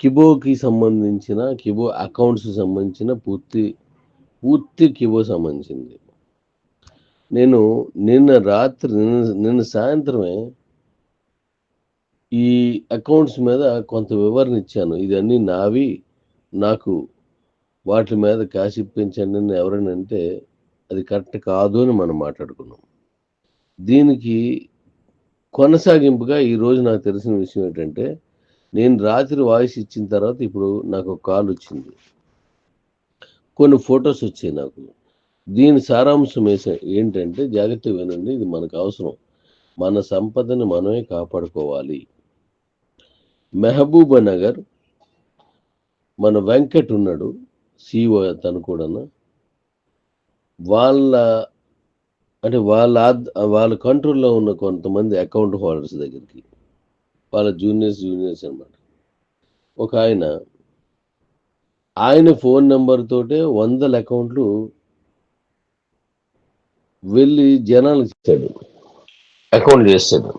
కిబోకి సంబంధించిన కిబో అకౌంట్స్ సంబంధించిన పూర్తి పూర్తి కిబో సంబంధించింది. నేను నిన్న రాత్రి నిన్న నిన్న సాయంత్రమే ఈ అకౌంట్స్ మీద కొంత వివరణ ఇచ్చాను. ఇదన్నీ నావి. నాకు వాటి మీద కాసి ఇప్పించండి అని ఎవరైనా అంటే అది కరెక్ట్ కాదు అని మనం మాట్లాడుకున్నాం. దీనికి కొనసాగింపుగా ఈరోజు నాకు తెలిసిన విషయం ఏంటంటే నేను రాత్రి వాయిస్ ఇచ్చిన తర్వాత ఇప్పుడు నాకు ఒక కాల్ వచ్చింది. కొన్ని ఫొటోస్ వచ్చాయి నాకు. దీని సారాంశం వేసే ఏంటంటే జాగ్రత్త వినండి ఇది మనకు అవసరం. మన సంపదని మనమే కాపాడుకోవాలి. మెహబూబా నగర్ మన వెంకట్ ఉన్నాడు సిఓ తను కూడా వాళ్ళ అంటే వాళ్ళ వాళ్ళ కంట్రోల్లో ఉన్న కొంతమంది అకౌంట్ హోల్డర్స్ దగ్గరికి. వాళ్ళ జూనియర్స్ జూనియర్స్ అన్నమాట. ఒక ఆయన ఆయన ఫోన్ నెంబర్ తోటే వందల అకౌంట్లు వెళ్ళి జనాలకు ఇచ్చాడు. అకౌంట్ చేస్తాడు.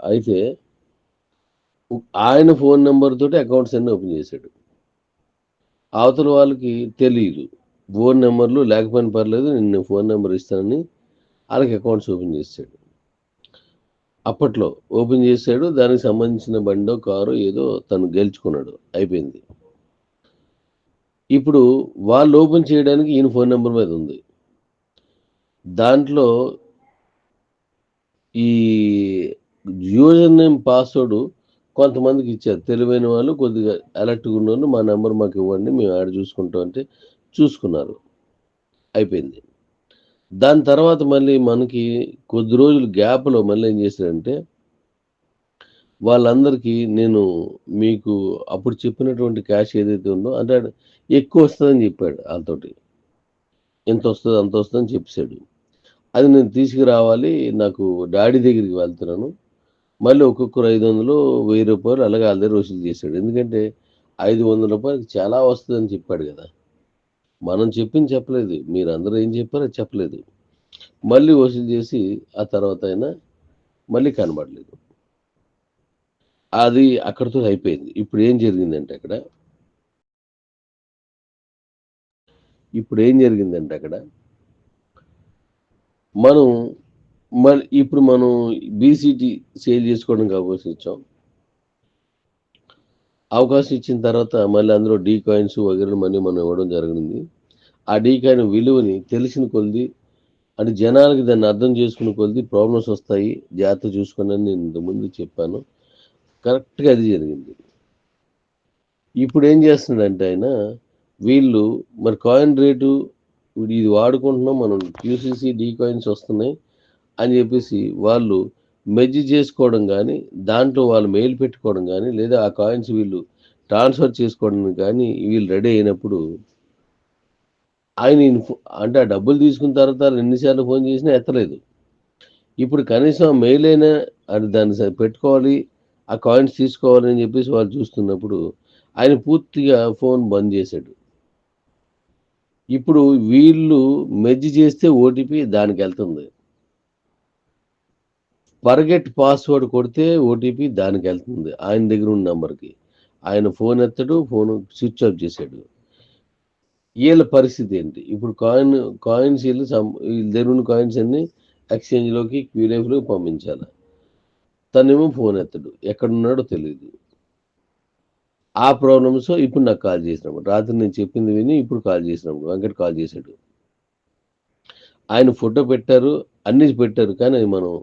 అయితే ఆయన ఫోన్ నెంబర్ తోటి అకౌంట్స్ అన్ని ఓపెన్ చేశాడు. అవతల వాళ్ళకి తెలియదు ఫోన్ నెంబర్లు లేకపోయినా పర్లేదు నేను ఫోన్ నెంబర్ ఇస్తానని వాళ్ళకి అకౌంట్స్ ఓపెన్ చేశాడు అప్పట్లో ఓపెన్ చేశాడు దానికి సంబంధించిన బండో కారు ఏదో తను గెలుచుకున్నాడు. అయిపోయింది. ఇప్పుడు వాళ్ళు ఓపెన్ చేయడానికి ఈయన ఫోన్ నెంబర్ మీద ఉంది. దాంట్లో ఈ యూజర్ నేమ్ పాస్వర్డ్ కొంతమందికి ఇచ్చారు. తెలివైన వాళ్ళు కొద్దిగా అలర్ట్గా ఉన్న మా నెంబర్ మాకు ఇవ్వండి మేము యాడ్ చూసుకుంటాం అంటే చూసుకున్నారు. అయిపోయింది. దాని తర్వాత మళ్ళీ మనకి కొద్ది రోజులు గ్యాప్లో మళ్ళీ ఏం చేశారంటే వాళ్ళందరికీ నేను మీకు అప్పుడు చెప్పినటువంటి క్యాష్ ఏదైతే ఉందో అంటే ఎక్కువ వస్తుందని చెప్పాడు వాళ్ళతోటి. ఎంత వస్తుంది అంత వస్తుందని చెప్పాడు అది నేను తీసుకురావాలి నాకు డాడీ దగ్గరికి వెళ్తున్నాను. మళ్ళీ ఒక్కొక్కరు ఐదు వందలు వెయ్యి రూపాయలు అలాగే వాళ్ళ దగ్గర వసూలు చేశాడు. ఎందుకంటే ఐదు వందల రూపాయలకి చాలా వస్తుందని చెప్పాడు కదా. మనం చెప్పింది చెప్పలేదు. మీరు ఏం చెప్పారో చెప్పలేదు. మళ్ళీ వసూలు చేసి ఆ తర్వాత అయినా మళ్ళీ కనబడలేదు. అది అక్కడితో అయిపోయింది. ఇప్పుడు ఏం జరిగిందంటే అక్కడ ఇప్పుడు ఏం జరిగిందంటే అక్కడ మనం మరి ఇప్పుడు మనం బీసీటీ సేల్ చేసుకోవడానికి అవకాశం ఇచ్చాం అవకాశం ఇచ్చిన తర్వాత మళ్ళీ అందులో డీ కాయిన్స్ వగైరా మనీ మనం ఇవ్వడం జరిగింది. ఆ డీ కాయిన్ విలువని తెలిసిన కొలిది అంటే జనాలకి దాన్ని అర్థం చేసుకున్న కొలిది ప్రాబ్లమ్స్ వస్తాయి. జాగ్రత్త చూసుకుని నేను ఇంతకుముందు చెప్పాను. కరెక్ట్గా అది జరిగింది. ఇప్పుడు ఏం చేస్తున్నాడంటే ఆయన వీళ్ళు మరి కాయిన్ రేటు ఇది వాడుకుంటున్నాం మనం క్యూసీసీ డీ కాయిన్స్ వస్తున్నాయి అని చెప్పేసి వాళ్ళు మెజ్జి చేసుకోవడం కానీ దాంట్లో వాళ్ళు మెయిల్ పెట్టుకోవడం కానీ లేదా ఆ కాయిన్స్ వీళ్ళు ట్రాన్స్ఫర్ చేసుకోవడం కానీ వీళ్ళు రెడీ అయినప్పుడు ఆయన ఇన్ఫో- అంటే ఆ డబ్బులు తీసుకున్న తర్వాత ఎన్నిసార్లు ఫోన్ చేసినా ఎత్తలేదు. ఇప్పుడు కనీసం మెయిల్ అయినా అది దాన్ని పెట్టుకోవాలి ఆ కాయిన్స్ తీసుకోవాలి అని చెప్పేసి వాళ్ళు చూస్తున్నప్పుడు ఆయన పూర్తిగా ఫోన్ బంద్ చేశాడు. ఇప్పుడు వీళ్ళు మెజ్జి చేస్తే ఓటీపీ దానికి వెళ్తుంది. పర్గెట్ పాస్వర్డ్ కొడితే ఓటీపీ దానికి వెళ్తుంది. ఆయన దగ్గర ఉన్న నెంబర్కి. ఆయన ఫోన్ ఎత్తడు ఫోన్ స్విచ్ ఆఫ్ చేశాడు వీళ్ళ పరిస్థితి ఏంటి? ఇప్పుడు కాయిన్ కాయిన్స్ వీళ్ళు సం- వీళ్ళ దగ్గర ఉన్న కాయిన్స్ అన్ని ఎక్స్చేంజ్లోకి క్యూరేఫ్లోకి పంపించాలి. తనేమో ఫోన్ ఎత్తడు. ఎక్కడున్నాడో తెలియదు ఆ ప్రాబ్లమ్స్ ఇప్పుడు నాకు కాల్ చేసినప్పుడు. రాత్రి నేను చెప్పింది విని ఇప్పుడు కాల్ చేసినప్పుడు. వెంకట్ కాల్ చేశాడు. ఆయన ఫోటో పెట్టారు అన్ని పెట్టారు. కానీ అది మనం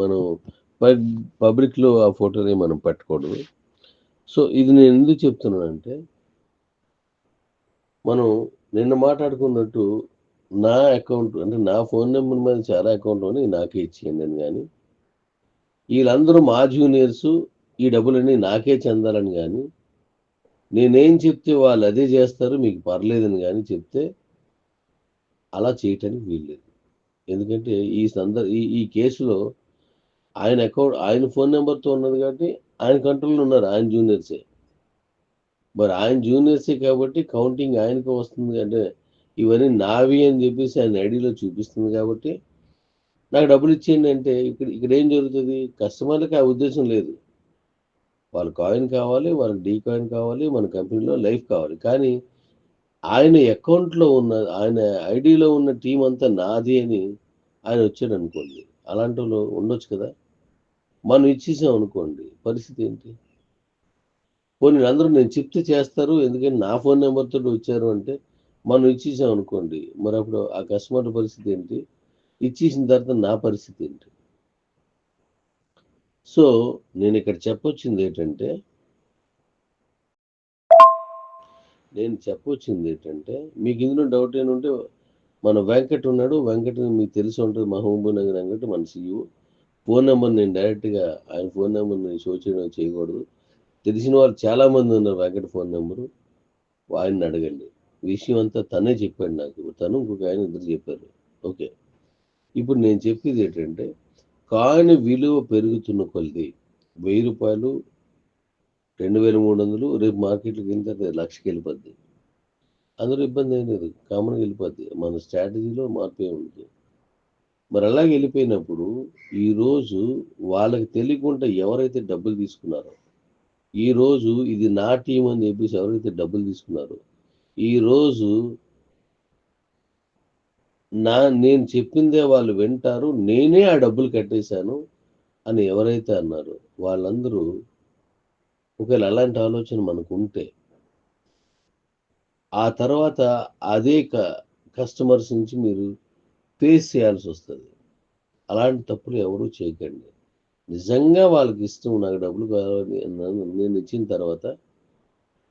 మనం పబ్- పబ్లిక్లో ఆ ఫోటోని మనం పెట్టకూడదు సో ఇది నేను ఎందుకు చెప్తున్నానంటే మనం నిన్న మాట్లాడుకున్నట్టు నా అకౌంట్ అంటే నా ఫోన్ నెంబర్ మీద చాలా అకౌంట్ నాకే ఇచ్చేయండి అని కానీ వీళ్ళందరూ మా జూనియర్స్ ఈ డబ్బులన్నీ నాకే చెందాలని కానీ నేనేం చెప్తే వాళ్ళు అదే చేస్తారు మీకు పర్లేదని కానీ చెప్తే అలా చేయటానికి వీల్లేదు. ఎందుకంటే ఈ సందర్ ఈ ఈ కేసులో ఆయన అకౌంట్ ఆయన ఫోన్ నెంబర్తో ఉన్నది కాబట్టి ఆయన కంట్రోల్లో ఉన్నారు ఆయన జూనియర్సే. మరి ఆయన జూనియర్సే కాబట్టి కౌంటింగ్ ఆయనకు వస్తుంది అంటే ఇవన్నీ నావి అని చెప్పేసి ఆయన ఐడిలో చూపిస్తుంది కాబట్టి నాకు డబ్బులు ఇచ్చేయండి అంటే ఇక్కడ ఇక్కడ ఏం జరుగుతుంది? కస్టమర్లకు ఆ ఉద్దేశం లేదు. వాళ్ళ కాయిన్ కావాలి వాళ్ళకి డీ కాయిన్ కావాలి మన కంపెనీలో లైఫ్ కావాలి. కానీ ఆయన అకౌంట్లో ఉన్న ఆయన ఐడిలో ఉన్న టీం అంతా నాది అని ఆయన వచ్చాడు అనుకోండి అలాంటి వాళ్ళు ఉండొచ్చు కదా? మనం ఇచ్చేసాం అనుకోండి. పరిస్థితి ఏంటి? పోనీ అందరూ నేను చెప్తే చేస్తారు ఎందుకంటే నా ఫోన్ నెంబర్తో వచ్చారు అంటే మనం ఇచ్చేసాం అనుకోండి. మరి అప్పుడు ఆ కస్టమర్ పరిస్థితి ఏంటి? ఇచ్చేసిన తర్వాత నా పరిస్థితి ఏంటి? సో నేను ఇక్కడ చెప్పొచ్చింది ఏంటంటే నేను చెప్పొచ్చింది ఏంటంటే మీకు ఇందులో డౌట్ ఏంటంటే మన వెంకట్ ఉన్నాడు వెంకట్ మీకు తెలిసి ఉంటుంది మహబూబ్ నగర్ వెంకట్ మన సీఈఓ ఫోన్ నెంబర్ నేను డైరెక్ట్గా ఆయన ఫోన్ నెంబర్ నేను షో చేయడం చేయకూడదు. తెలిసిన వాళ్ళు చాలామంది ఉన్నారు వెంకట్ ఫోన్ నెంబరు ఆయన్ని అడగండి. విషయం అంతా తనే చెప్పాడు నాకు. తను ఇంకొక ఆయన ఇద్దరు చెప్పారు. ఓకే. ఇప్పుడు నేను చెప్పేది ఏంటంటే కాయిన్ విలువ పెరుగుతున్న కొలది వెయ్యి రూపాయలు రెండు వేల మూడు వందలు రేపు మార్కెట్లోకి వెళ్తే అది లక్షకి వెళ్ళిపోద్ది. అందరూ ఇబ్బంది ఏం లేదు. కామన్గా వెళ్ళిపోద్ది. మన స్ట్రాటజీలో మార్పు ఏమి ఉంటుంది మరి అలాగే వెళ్ళిపోయినప్పుడు ఈరోజు వాళ్ళకి తెలియకుండా ఎవరైతే డబ్బులు తీసుకున్నారో ఈరోజు ఇది నా టీం అని చెప్పేసి ఎవరైతే డబ్బులు తీసుకున్నారో ఈరోజు నా నేను చెప్పిందే వాళ్ళు వింటారు నేనే ఆ డబ్బులు కట్టేశాను అని ఎవరైతే అన్నారో వాళ్ళందరూ ఒకవేళ అలాంటి ఆలోచన మనకు ఉంటే ఆ తర్వాత అదే కస్టమర్స్ నుంచి మీరు ఫేస్ చేయాల్సి వస్తుంది అలాంటి తప్పులు ఎవరూ చేయకండి. నిజంగా వాళ్ళకి ఇష్టం నాకు డబ్బులు కావాలి నేను ఇచ్చిన తర్వాత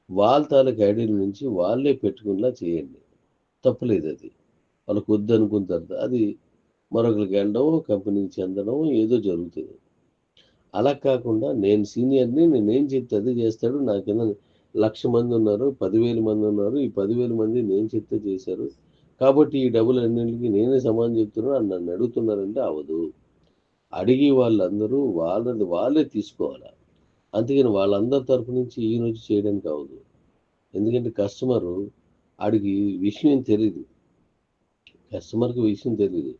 వాళ్ళ తాలూకు ఐడియల నుంచి వాళ్ళే పెట్టుకునేలా చేయండి. తప్పులేదు అది. వాళ్ళకు వద్దు అనుకున్న తర్వాత అది మరొకరికి వెళ్ళడం కంపెనీకి చెందడం ఏదో జరుగుతుంది. అలా కాకుండా నేను సీనియర్ని నేనేం చెప్తే అది చేస్తాడు. నా కింద లక్ష మంది ఉన్నారు పదివేల మంది ఉన్నారు. ఈ పదివేల మంది నేను చెప్తే చేశారు. కాబట్టి ఈ డబ్బులు అన్నింటికి నేనే సమానం చెప్తున్నాను అని నన్ను అడుగుతున్నారంటే అవదు అడిగి వాళ్ళందరూ వాళ్ళది వాళ్ళే తీసుకోవాలి? అందుకని వాళ్ళందరి తరపు నుంచి ఈయన వచ్చి చేయడానికి అవదు ఎందుకంటే కస్టమరు ఆడికి విషయం తెలియదు కస్టమర్కి విషయం తెలియదు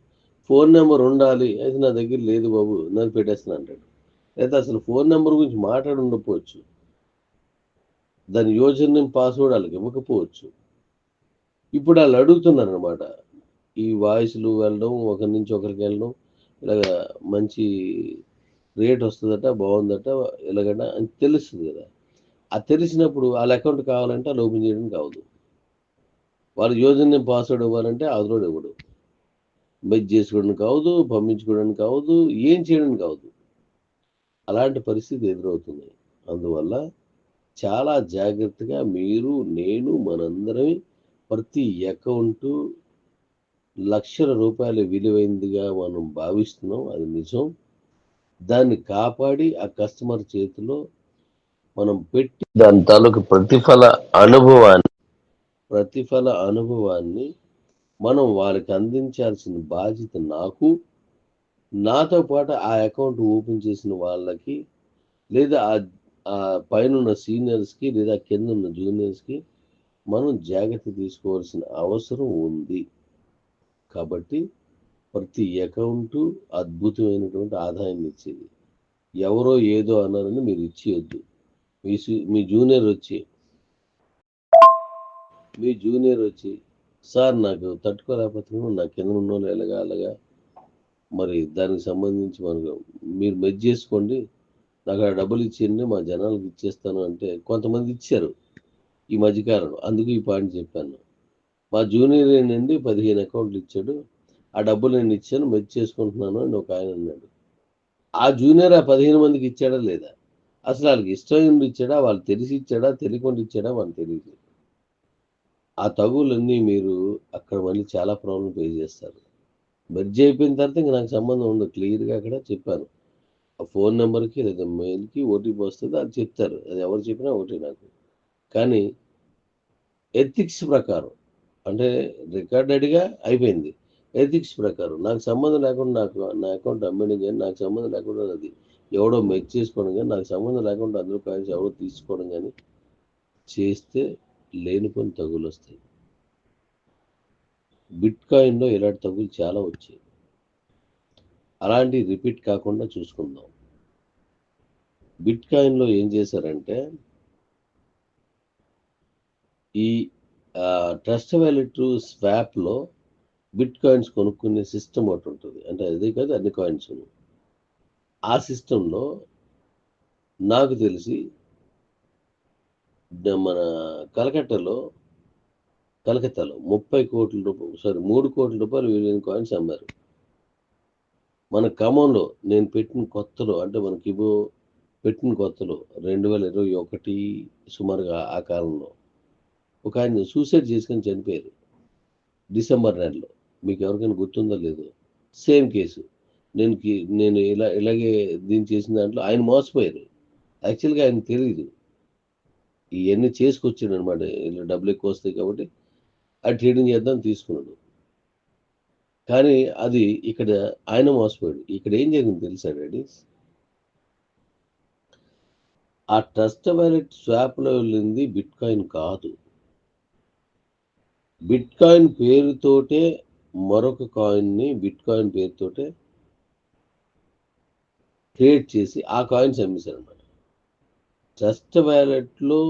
ఫోన్ నెంబర్ ఉండాలి. అయితే నా దగ్గర లేదు బాబు నాకు పెట్టేస్తాను అంటాడు. లేదా అసలు ఫోన్ నెంబర్ గురించి మాట్లాడి ఉండకపోవచ్చు. దాని యోజన పాస్వర్డ్ వాళ్ళకి ఇవ్వకపోవచ్చు. ఇప్పుడు వాళ్ళు అడుగుతున్నారు అనమాట ఈ వాయిస్లు వెళ్ళడం ఒకరి నుంచి ఒకరికి వెళ్ళడం ఇలాగ మంచి రేట్ వస్తుందట బాగుందట ఇలాగట అని తెలుస్తుంది కదా. అది తెలిసినప్పుడు వాళ్ళ అకౌంట్ కావాలంటే వాళ్ళు ఓపెన్ చేయడం కావదు వాళ్ళు యోజన పాస్వర్డ్ ఇవ్వాలంటే అదిలో ఇవ్వడు. మెచ్ చేసుకోవడం కావదు పంపించుకోవడానికి కావదు ఏం చేయడానికి కావదు అలాంటి పరిస్థితి ఎదురవుతుంది. అందువల్ల చాలా జాగ్రత్తగా మీరు నేను మనందరం ప్రతి అకౌంటు లక్షల రూపాయల విలువైందిగా మనం భావిస్తున్నాం. అది నిజం. దాన్ని కాపాడి ఆ కస్టమర్ చేతిలో మనం పెట్టి దాని తాలూకు ప్రతిఫల అనుభవాన్ని ప్రతిఫల అనుభవాన్ని మనం వారికి అందించాల్సిన బాధ్యత నాకు నాతో పాటు ఆ అకౌంట్ ఓపెన్ చేసిన వాళ్ళకి లేదా ఆ పైన ఉన్న సీనియర్స్కి లేదా కింద ఉన్న జూనియర్స్కి మనం జాగ్రత్త తీసుకోవాల్సిన అవసరం ఉంది. కాబట్టి ప్రతి అకౌంటు అద్భుతమైనటువంటి ఆదాయం ఇచ్చేది. ఎవరో ఏదో అన్నారని మీరు ఇచ్చేయద్దు. మీ మీ జూనియర్ వచ్చి మీ జూనియర్ వచ్చి సార్ నాకు తట్టుకోలేకపోతున్నాను నా కింద ఉన్న వాళ్ళు ఎలాగా అలాగా మరి దానికి సంబంధించి మనకు మీరు మెజ్ చేసుకోండి. నాకు ఆ డబ్బులు ఇచ్చేయండి మా జనాలకు ఇచ్చేస్తాను అంటే కొంతమంది ఇచ్చారు ఈ మధ్యకాలంలో అందుకు ఈ పాయింట్ చెప్పాను. మా జూనియర్ ఏంటండి పదిహేను అకౌంట్లు ఇచ్చాడు. ఆ డబ్బులు నేను ఇచ్చాను మెచ్ చేసుకుంటున్నాను అని ఒక ఆయన అన్నాడు. ఆ జూనియర్ ఆ పదిహేను మందికి ఇచ్చాడా లేదా? అసలు వాళ్ళకి ఇష్టం ఉండి ఇచ్చాడా? వాళ్ళు తెలిసి ఇచ్చాడా? తెలియకుండా ఇచ్చాడా? వాళ్ళకి తెలియదు. ఆ తగులన్నీ మీరు అక్కడ మళ్ళీ చాలా ప్రాబ్లం ఫేస్ చేస్తారు. మెర్జ్ అయిపోయిన తర్వాత ఇంకా నాకు సంబంధం ఉండదు. క్లియర్గా అక్కడ చెప్పాను. ఆ ఫోన్ నెంబర్కి లేదా మెయిల్కి ఓటీపీ వస్తుంది అది చెప్తారు. అది ఎవరు చెప్పినా ఒకటి నాకు. కానీ ఎథిక్స్ ప్రకారం అంటే రికార్డెడ్గా అయిపోయింది. ఎథిక్స్ ప్రకారం నాకు సంబంధం లేకుండా నాకు నా అకౌంట్ అమ్మేయడం కానీ నాకు సంబంధం లేకుండా అది ఎవడో మెచ్ చేసుకోవడం కానీ నాకు సంబంధం లేకుండా అందులో కాయిన్స్ ఎవడో తీసుకోవడం కానీ చేస్తే లేనిపోని తగులు వస్తాయి బిట్ కాయిన్లో ఇలాంటి తగులు చాలా వచ్చాయి. అలాంటి రిపీట్ కాకుండా చూసుకుందాం. బిట్ కాయిన్లో ఏం చేశారంటే ఈ ట్రస్ట్ వ్యాలెట్ స్వాప్లో బిట్ కాయిన్స్ కొనుక్కునే సిస్టమ్ ఒకటి ఉంటుంది. అంటే అదే కాదు అన్ని కాయిన్స్. ఆ సిస్టంలో నాకు తెలిసి మన కలకట్టలో కలకత్తాలో ముప్పై కోట్ల రూపాయలు సారీ మూడు కోట్ల రూపాయలు విలువైన కాయిన్స్ అమ్మారు. మన ఖమ్మంలో నేను పెట్టిన కొత్తలో అంటే మనకి ఇవో పెట్టిన కొత్తలో రెండు వేల ఇరవై ఒకటి సుమారుగా ఆ కాలంలో ఒక ఆయన సూసైడ్ చేసుకొని చనిపోయారు. డిసెంబర్ నెలలో. మీకు ఎవరికైనా గుర్తుందో లేదో. Same case. నేను కి- నేను ఇలా ఇలాగే దీన్ని చేసిన దాంట్లో ఆయన మోసపోయారు. యాక్చువల్గా ఆయన తెలియదు ఇవన్నీ చేసుకొచ్చాడు అనమాట ఇలా డబ్బులు ఎక్కువ వస్తాయి కాబట్టి ఆ ట్రేడింగ్ చేద్దాం తీసుకున్నాడు. కానీ అది ఇక్కడ ఆయన మోసపోయాడు. ఇక్కడ ఏం జరిగింది తెలుసా డాడీ? ఆ ట్రస్ట్ వ్యాలెట్ స్వాప్లో వెళ్ళింది బిట్ కాయిన్ కాదు. బిట్ కాయిన్ పేరుతోటే మరొక కాయిన్ని బిట్ కాయిన్ పేరుతోటే క్రియేట్ చేసి ఆ కాయిన్స్ అమ్మేశారు అనమాట ట్రస్ట్ వ్యాలెట్లో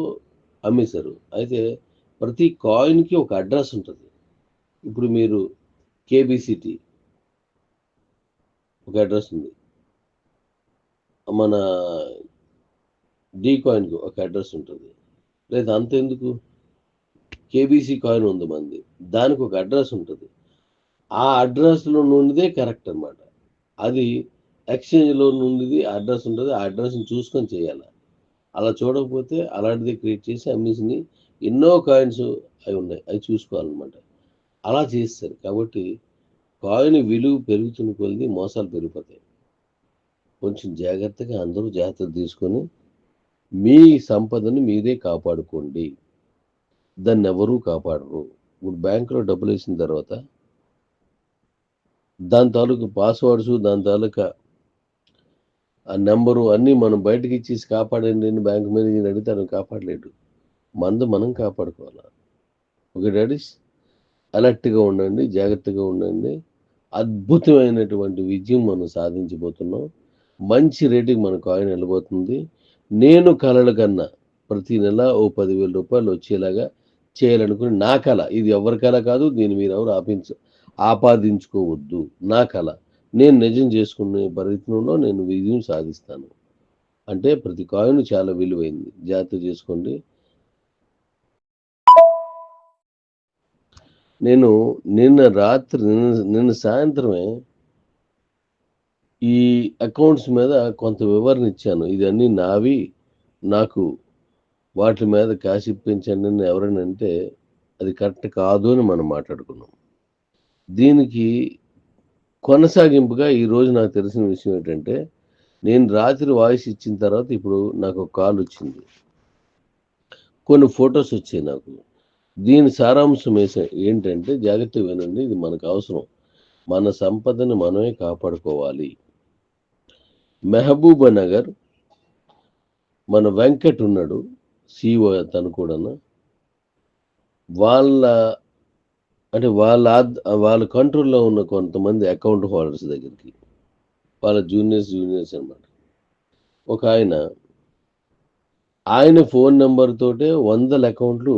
అమ్మేశారు. అయితే ప్రతి కాయిన్కి ఒక అడ్రస్ ఉంటుంది. ఇప్పుడు మీరు కేబీసీటీ ఒక అడ్రస్ ఉంది. మన డీ కాయిన్కి ఒక అడ్రస్ ఉంటుంది. లేదా అంతెందుకు? కేబీసీ కాయిన్ ఉంది మంది. దానికి ఒక అడ్రస్ ఉంటుంది. ఆ అడ్రస్లో నుండిదే కరెక్ట్ అనమాట అది ఎక్స్చేంజ్లో నుండిది అడ్రస్ ఉంటుంది. ఆ అడ్రస్ని చూసుకొని చేయాలి. అలా చూడకపోతే అలాంటిది క్రియేట్ చేసి అమ్మేసిని ఎన్నో కాయిన్స్ అవి ఉన్నాయి. అవి చూసుకోవాలన్నమాట. అలా చేస్తారు. కాబట్టి కాయిన్ విలువ పెరుగుతున్న కొలది మోసాలు పెరిగిపోతాయి. కొంచెం జాగ్రత్తగా అందరూ జాగ్రత్తలు తీసుకొని మీ సంపదను మీరే కాపాడుకోండి. దాన్ని ఎవరూ కాపాడరు. ఇప్పుడు బ్యాంకులో డబ్బులు వేసిన తర్వాత దాని తాలూకు పాస్వర్డ్స్ దాని తాలూకా ఆ నెంబరు అన్నీ మనం బయటకి ఇచ్చేసి కాపాడండి అని బ్యాంక్ మీద నేను అడిగితే ఆయన కాపాడలేడు. మందు మనం కాపాడుకోవాలి? ఓకే డాడీస్ అలర్ట్గా ఉండండి జాగ్రత్తగా ఉండండి. అద్భుతమైనటువంటి విజయం మనం సాధించబోతున్నాం. మంచి రేటింగ్ మన కాయిన్ వెళ్ళబోతుంది. నేను కలల కన్నా ప్రతి నెల ఓ పదివేల రూపాయలు వచ్చేలాగా చేయాలనుకుని నా కళ ఇది ఎవరి కళ కాదు దీన్ని మీరు ఎవరు ఆపించ ఆపాదించుకోవద్దు. నా కళ. నేను నిజం చేసుకునే ప్రయత్నంలో నేను విజయం సాధిస్తాను. అంటే ప్రతి కాయిన్ చాలా విలువైంది. జాగ్రత్త చేసుకోండి. నేను నిన్న రాత్రి నిన్న సాయంత్రమే ఈ అకౌంట్స్ మీద కొంత వివరణ ఇచ్చాను. ఇది నావి. నాకు వాటి మీద కాసి ఇప్పించండి అని ఎవరైనా అంటే అది కరెక్ట్ కాదు అని మనం మాట్లాడుకున్నాం. దీనికి కొనసాగింపుగా ఈరోజు నాకు తెలిసిన విషయం ఏంటంటే నేను రాత్రి వాయిస్ ఇచ్చిన తర్వాత ఇప్పుడు నాకు ఒక కాల్ వచ్చింది. కొన్ని ఫొటోస్ వచ్చాయి నాకు. దీని సారాంశం వేసే ఏంటంటే జాగ్రత్త వినండి ఇది మనకు అవసరం. మన సంపదను మనమే కాపాడుకోవాలి. మెహబూబా నగర్ మన వెంకట్ ఉన్నాడు సిఓ తను కూడా వాళ్ళ అంటే వాళ్ళ వాళ్ళ కంట్రోల్లో ఉన్న కొంతమంది అకౌంట్ హోల్డర్స్ దగ్గరికి. వాళ్ళ జూనియర్స్ జూనియర్స్ అనమాట ఒక ఆయన ఆయన ఫోన్ నెంబర్తోటే వందల అకౌంట్లు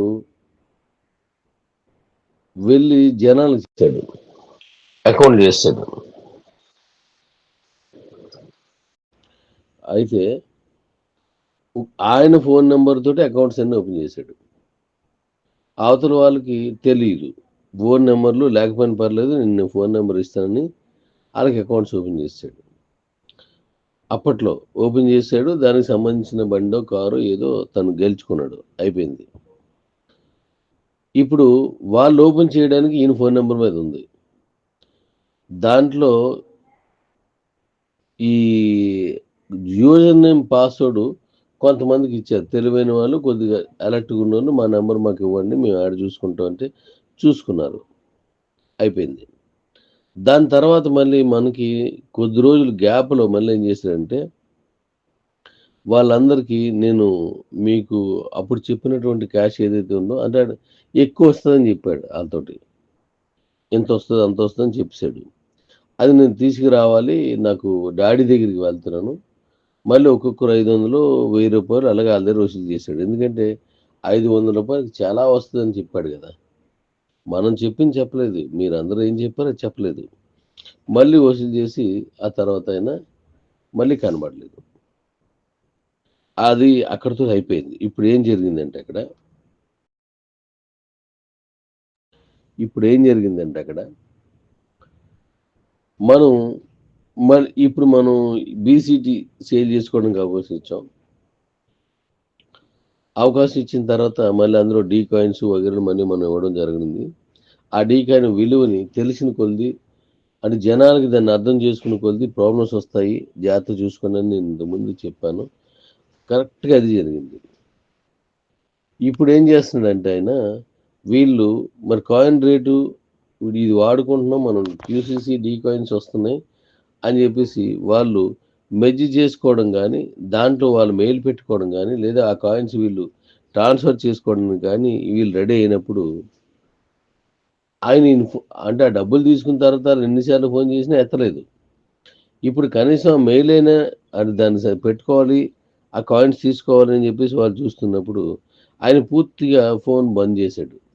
వెళ్ళి జనాలు ఇచ్చాడు. అకౌంట్ చేస్తాడు అయితే ఆయన ఫోన్ నెంబర్ తోటి అకౌంట్స్ అన్ని ఓపెన్ చేశాడు. అవతల వాళ్ళకి తెలియదు ఫోన్ నెంబర్లు లేకపోయినా పర్లేదు నేను ఫోన్ నెంబర్ ఇస్తానని వాళ్ళకి అకౌంట్స్ ఓపెన్ చేశాడు. అప్పట్లో ఓపెన్ చేశాడు దానికి సంబంధించిన బండో కారు ఏదో తను గెలుచుకున్నాడు. అయిపోయింది. ఇప్పుడు వాళ్ళు ఓపెన్ చేయడానికి ఈయన ఫోన్ నెంబర్ మీద ఉంది. దాంట్లో ఈ యూజర్ నేమ్ పాస్వర్డ్ కొంతమందికి ఇచ్చారు. తెలివైన వాళ్ళు కొద్దిగా అలర్ట్గా ఉన్న వాళ్ళు మా నెంబర్ మాకు ఇవ్వండి మేము యాడ్ చూసుకుంటాం అంటే చూసుకున్నారు. అయిపోయింది. దాని తర్వాత మళ్ళీ మనకి కొద్ది రోజులు గ్యాప్లో మళ్ళీ ఏం చేశారంటే వాళ్ళందరికీ నేను మీకు అప్పుడు చెప్పినటువంటి క్యాష్ ఏదైతే ఉందో అంటే ఎక్కువ వస్తుందని చెప్పాడు వాళ్ళతోటి. ఎంత వస్తుంది అంత వస్తుందని చెప్పాడు అది నేను తీసుకురావాలి నాకు డాడీ దగ్గరికి వెళ్తున్నాను. మళ్ళీ ఒక్కొక్కరు ఐదు వందలు వెయ్యి రూపాయలు అలాగే వాళ్ళ దగ్గర వసూలు చేశాడు. ఎందుకంటే ఐదు వందల రూపాయలకి చాలా వస్తుందని చెప్పాడు కదా. మనం చెప్పింది చెప్పలేదు. మీరు అందరూ ఏం చెప్పారో చెప్పలేదు. మళ్ళీ వసూలు చేసి ఆ తర్వాత అయినా మళ్ళీ కనబడలేదు. అది అక్కడితో అయిపోయింది. ఇప్పుడు ఏం జరిగిందంటే అక్కడ ఇప్పుడు ఏం జరిగిందంటే అక్కడ మనం మన ఇప్పుడు మనం బీసీటీ సేల్ చేసుకోవడానికి అవకాశం ఇచ్చాం అవకాశం ఇచ్చిన తర్వాత మళ్ళీ అందులో డీ కాయిన్స్ వగైరే మనీ మనం ఇవ్వడం జరిగింది. ఆ డీ కాయిన్ విలువని తెలిసిన కొలిది అంటే జనాలకి దాన్ని అర్థం చేసుకున్న కొలిది ప్రాబ్లమ్స్ వస్తాయి. జాగ్రత్త చూసుకుని నేను ఇంతకుముందు చెప్పాను. కరెక్ట్గా అది జరిగింది. ఇప్పుడు ఏం చేస్తున్నాడంటే ఆయన వీళ్ళు మరి కాయిన్ రేటు ఇది వాడుకుంటున్నాం మనం క్యూసీసీ డీ కాయిన్స్ వస్తున్నాయి అని చెప్పేసి వాళ్ళు మెజ్జి చేసుకోవడం కానీ దాంట్లో వాళ్ళు మెయిల్ పెట్టుకోవడం కానీ లేదా ఆ కాయిన్స్ వీళ్ళు ట్రాన్స్ఫర్ చేసుకోవడం కానీ వీళ్ళు రెడీ అయినప్పుడు ఆయన ఫో- అంటే ఆ డబ్బులు తీసుకున్న తర్వాత ఎన్నిసార్లు ఫోన్ చేసినా ఎత్తలేదు. ఇప్పుడు కనీసం మెయిల్ అయినా అది దాన్ని పెట్టుకోవాలి ఆ కాయిన్స్ తీసుకోవాలి అని చెప్పేసి వాళ్ళు చూస్తున్నప్పుడు ఆయన పూర్తిగా ఫోన్ బంద్ చేశాడు.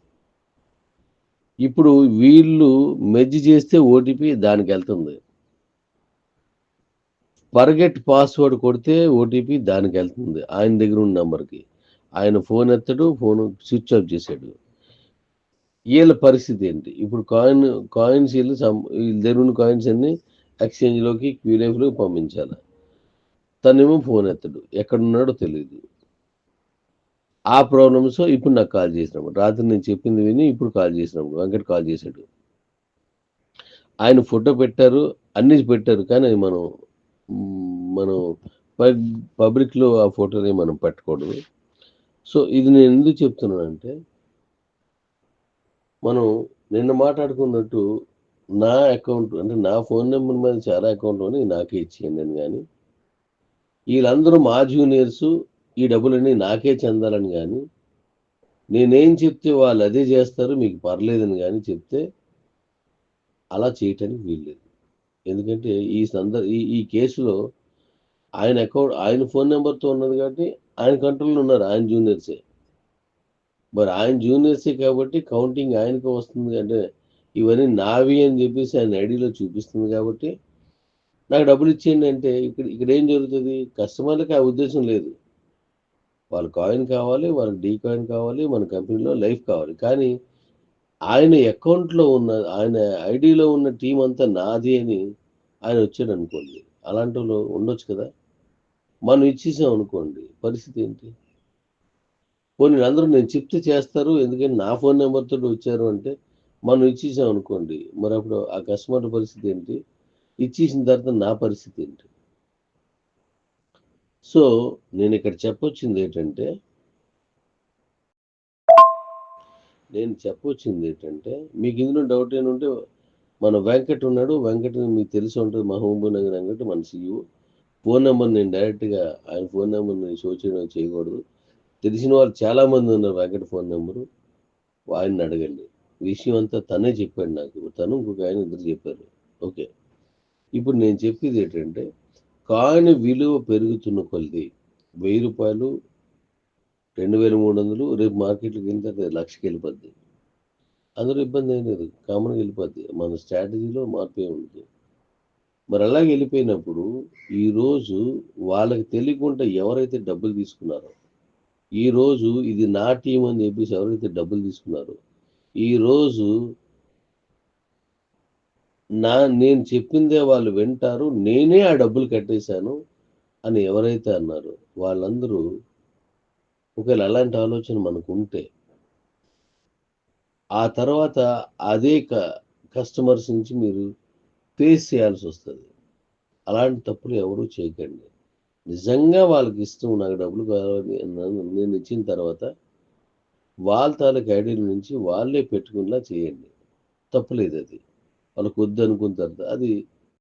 ఇప్పుడు వీళ్ళు మెజ్జి చేస్తే ఓటీపీ దానికి వెళ్తుంది పర్గెట్ పాస్వర్డ్ కొడితే ఓటీపీ దానికి వెళ్తుంది ఆయన దగ్గర ఉన్న నెంబర్కి. ఆయన ఫోన్ ఎత్తడు ఫోన్ స్విచ్ ఆఫ్ చేశాడు వీళ్ళ పరిస్థితి ఏంటి? ఇప్పుడు కాయిన్ కాయిన్స్ వీళ్ళు సం- వీళ్ళ దగ్గర ఉన్న కాయిన్స్ అన్ని ఎక్స్చేంజ్లోకి క్యూరేఫ్లోకి పంపించాలి? తనేమో ఫోన్ ఎత్తడు. ఎక్కడున్నాడో తెలియదు ఆ ప్రాబ్లమ్స్ ఇప్పుడు నాకు కాల్ చేసినప్పుడు రాత్రి నేను చెప్పింది విని ఇప్పుడు కాల్ చేసినప్పుడు వెంకట్ కాల్ చేశాడు. ఆయన ఫోటో పెట్టారు అన్ని పెట్టారు. కానీ అది మనం మనం పబ్- పబ్లిక్లో ఆ ఫోటోని మనం పెట్టకూడదు. సో ఇది నేను ఎందుకు చెప్తున్నానంటే మనం నిన్న మాట్లాడుకున్నట్టు నా అకౌంట్ అంటే నా ఫోన్ నెంబర్ మీద చాలా అకౌంట్ ఉన్నాయి నాకే ఇచ్చేయండి అని కానీ వీళ్ళందరూ మా జూనియర్స్ ఈ డబ్బులన్నీ నాకే చెందాలని కానీ నేనేం చెప్తే వాళ్ళు అదే చేస్తారు మీకు పర్లేదని కానీ చెప్తే అలా చేయటానికి వీల్లేదు. ఎందుకంటే ఈ సందర్ ఈ ఈ కేసులో ఆయన అకౌంట్ ఆయన ఫోన్ నెంబర్తో ఉన్నది కాబట్టి ఆయన కంట్రోల్లో ఉన్నారు ఆయన జూనియర్సే. మరి ఆయన జూనియర్సే కాబట్టి కౌంటింగ్ ఆయనకు వస్తుంది అంటే ఇవన్నీ నావి అని చెప్పేసి ఆయన ఐడిలో చూపిస్తుంది కాబట్టి నాకు డబ్బులు ఇచ్చేయండి అంటే ఇక్కడ ఇక్కడ ఏం జరుగుతుంది? కస్టమర్లకు ఆ ఉద్దేశం లేదు. వాళ్ళ కాయిన్ కావాలి వాళ్ళకి డీ కాయిన్ కావాలి మన కంపెనీలో లైఫ్ కావాలి. కానీ ఆయన అకౌంట్లో ఉన్న ఆయన ఐడిలో ఉన్న టీం అంతా నాది అని ఆయన వచ్చాడు అనుకోండి. అలాంటి వాళ్ళు ఉండొచ్చు కదా. మనం ఇచ్చేసాం అనుకోండి. పరిస్థితి ఏంటి? పోనీ అందరూ నేను చెప్తే చేస్తారు ఎందుకంటే నా ఫోన్ నెంబర్తో వచ్చారు అంటే మనం ఇచ్చేసాం అనుకోండి. మరి అప్పుడు ఆ కస్టమర్ పరిస్థితి ఏంటి? ఇచ్చేసిన తర్వాత నా పరిస్థితి ఏంటి? సో నేను ఇక్కడ చెప్పొచ్చింది ఏంటంటే నేను చెప్పొచ్చింది ఏంటంటే మీకు ఇందులో డౌట్ ఏంటంటే మన వెంకట్ ఉన్నాడు వెంకట్ మీకు తెలిసి ఉంటుంది మహబూబ్ నగర్ వెంకట్ మన సీఈఓ ఫోన్ నెంబర్ నేను డైరెక్ట్గా ఆయన ఫోన్ నెంబర్ నేను షో చేయడం చేయకూడదు. తెలిసిన వాళ్ళు చాలా మంది ఉన్నారు వెంకట్ ఫోన్ నెంబరు ఆయన్ని అడగండి. విషయం అంతా తనే చెప్పాడు నాకు. తను ఇంకొక ఆయన ఇద్దరు చెప్పారు. ఓకే. ఇప్పుడు నేను చెప్పేది ఏంటంటే కాని విలువ పెరుగుతున్న కొలది వెయ్యి రూపాయలు రెండు వేల మూడు వందలు రేపు మార్కెట్లోకి వెళ్తే అది లక్షకి వెళ్ళిపోద్ది. అందులో ఇబ్బంది ఏం లేదు కామన్గా వెళ్ళిపోద్ది. మన స్ట్రాటజీలో మార్పు ఏమి ఉండదు. మరి అలాగే వెళ్ళిపోయినప్పుడు ఈరోజు వాళ్ళకి తెలియకుండా ఎవరైతే డబ్బులు తీసుకున్నారో ఈరోజు ఇది నా టీం అని చెప్పేసి ఎవరైతే డబ్బులు తీసుకున్నారో ఈరోజు నా నేను చెప్పిందే వాళ్ళు వింటారు నేనే ఆ డబ్బులు కట్టేశాను అని ఎవరైతే అన్నారు వాళ్ళందరూ ఒకవేళ అలాంటి ఆలోచన మనకు ఉంటే ఆ తర్వాత అదే కస్టమర్స్ నుంచి మీరు ఫేస్ చేయాల్సి వస్తుంది. అలాంటి తప్పులు ఎవరూ చేయకండి. నిజంగా వాళ్ళకి ఇష్టం నాకు డబ్బులు కావాలి నేను ఇచ్చిన తర్వాత వాళ్ళ తాలూకు ఐడియా నుంచి వాళ్ళే పెట్టుకునేలా చేయండి. తప్పులేదు అది వాళ్ళకు వద్దు అనుకున్న తర్వాత అది